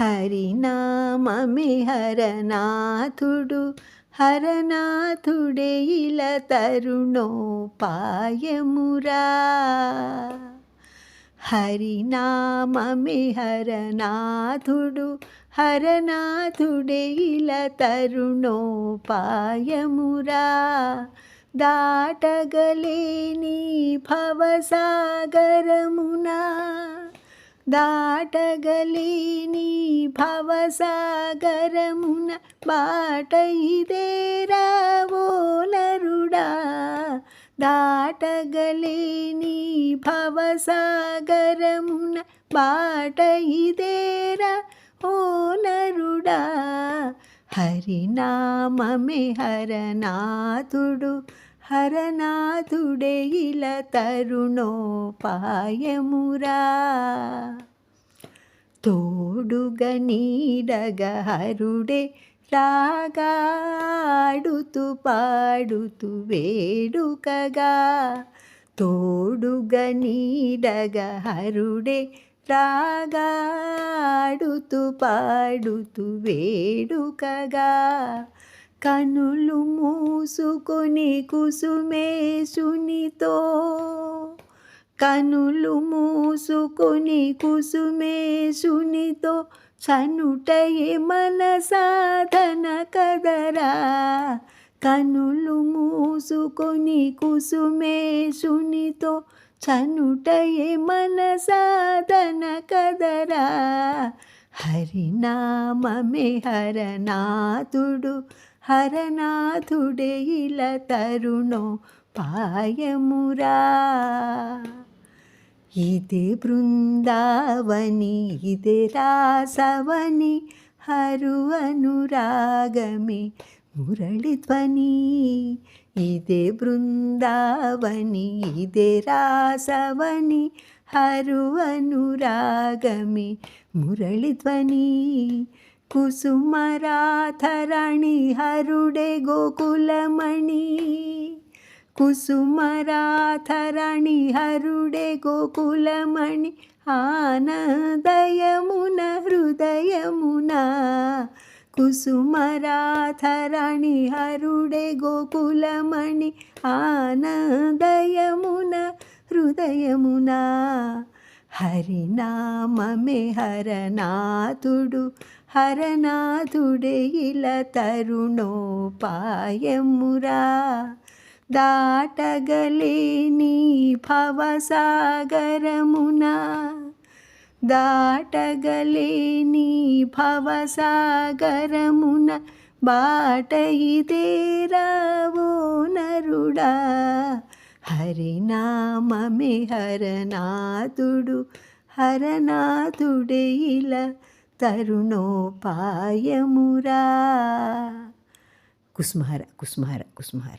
హరినామమే హరనాథుడు హరనాథుడే ఇలా తరుణోపాయమురా. హరినామమే హరనాథుడు హరనాథుడే ఇలా తరుణోపాయమురా. దాటగలేని భవసాగరమునా దాటగలేని భవసాగరమున బాట ఇదేరా ఓ దాటగలేని భవసాగరమున బాట ఇదేరా ఓలరుడా నరుడా. హరినామమే హరనాథుడు హరనాథుడే ఇలా తరుణోపాయమురా. తోడుగ నీడగ హరుడే రాగాడుతూ పాడుతూ వేడుకగా. తోడుగ నీడగ హరుడే రాగాడుతూ పాడుతూ వేడుకగా. కనులు మూసుకొని కుసుమేశునితో కనులు మూసుకొని కుసుమేశునితో చనుటయే మన సాధన కదరా. కనులు మూసుకొని కుసుమేశునితో చనుటయే మన సాధన కదరా. హరినామే హరనాథుడు హరనాథుడే ఇలా తరుణో పాయమురా. ఇదే బృందావని ఇదే రాసవని హరు అనురాగమే మురళిధ్వని ఇదే బృందావని ఇదే రాసవని హరు అనురాగమే మురళిధ్వని కుసుమరాధరణి హరుడే గోకులమణి. కుసుమరాధరణి హరుడే గోకులమణి ఆనందయమున హృదయమున. కుసుమరాధరణి హరుడే గోకులమణి ఆనందయమున హృదయమున. హరినామమే హరనాథుడు హరనాథుడే ఇలా తరుణోపాయమురా. దాటగలేని భవసాగరమున దాటగలేని భవసాగరమున బాట ఇదేరావో నరుడా. హరినామమే హరనాథుడు హరనాథుడే ఇలా తరుణోపాయమురా. కుస్మహర కుస్మహర కుస్మహర.